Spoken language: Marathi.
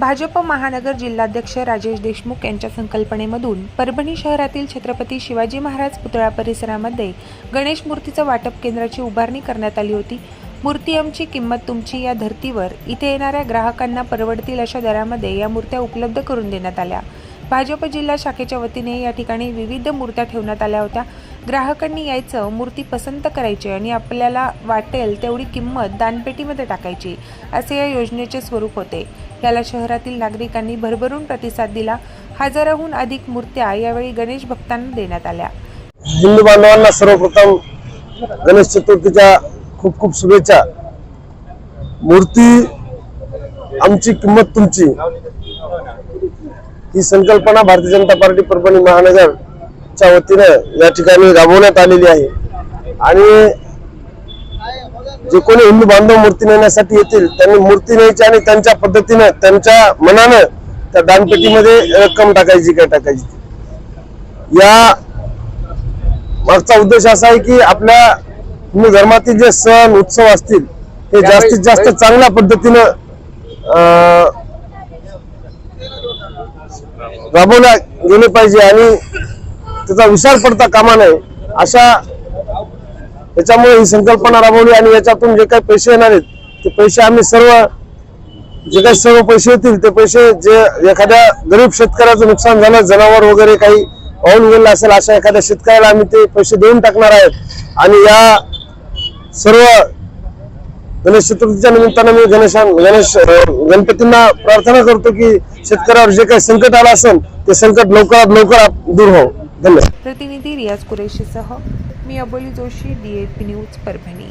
भाजप महानगर जिल्हाध्यक्ष राजेश देशमुख यांच्या संकल्पनेमधून परभणी शहरातील छत्रपती शिवाजी महाराज पुतळा परिसरामध्ये गणेश मूर्तीचं वाटप केंद्राची उभारणी करण्यात आली होती. मूर्ती आमची किंमत तुमची या धर्तीवर. इथे येणाऱ्या ग्राहकांना परवडतील अशा दरामध्ये या मूर्त्या उपलब्ध करून देण्यात आल्या. भाजप जिल्हा शाखेच्या वतीने या ठिकाणी विविध मूर्त्या ठेवण्यात आल्या होत्या. ग्राहकांनी यायचं मूर्ती पसंत करायची आणि आपल्याला वाटेल तेवढी किंमत दानपेटीमध्ये टाकायची असे या योजनेचे स्वरूप होते. याला शहरातील नागरिकांनी भरभरून प्रतिसाद दिला. हजाराहून अधिक मूर्त्या यावेळी गणेश भक्तांना देण्यात आल्या. हिंदू बांधवांना सर्वप्रथम गणेश चतुर्थीच्या खूप खूप शुभेच्छा. मूर्ती आमची किंमत तुमची. ही संकल्पना भारतीय जनता पार्टी परभणी महानगरच्या वतीनं या ठिकाणी राबवण्यात आलेली आहे आणि जे कोणी हिंदू बांधव मूर्ती नेण्यासाठी येतील त्यांनी मूर्ती न्यायची आणि त्यांच्या पद्धतीनं त्यांच्या मनानं त्या दानपेटीमध्ये रक्कम टाकायची काय टाकायची ती. या मागचा उद्देश असा आहे की आपल्या हिंदू धर्मातील जे सण उत्सव असतील हे जास्तीत जास्त चांगल्या पद्धतीनं राबवल्या गेले पाहिजे आणि त्याचा विचार पडता कामा नये. अशा याच्यामुळे ही संकल्पना राबवली आणि याच्यातून जे काही पैसे येणार आहेत ते पैसे आम्ही सर्व जे काही सर्व पैसे येतील ते पैसे जे एखाद्या गरीब शेतकऱ्याचं नुकसान झालं जनावर वगैरे काही वाहून गेलं असेल अशा एखाद्या शेतकऱ्याला आम्ही ते पैसे देऊन टाकणार आहेत. आणि या सर्व गणेश चतुर्थीच्या निमित्तानं मी गणेश गणेश गणपतींना प्रार्थना करतो की शेतकऱ्यावर जे काही संकट आलं असेल ते संकट लवकरात लवकर दूर हो धन्यवाद. प्रतिनिधी रियाज कुरेशीसह मी Aboli Joshi D A P news Parbhani.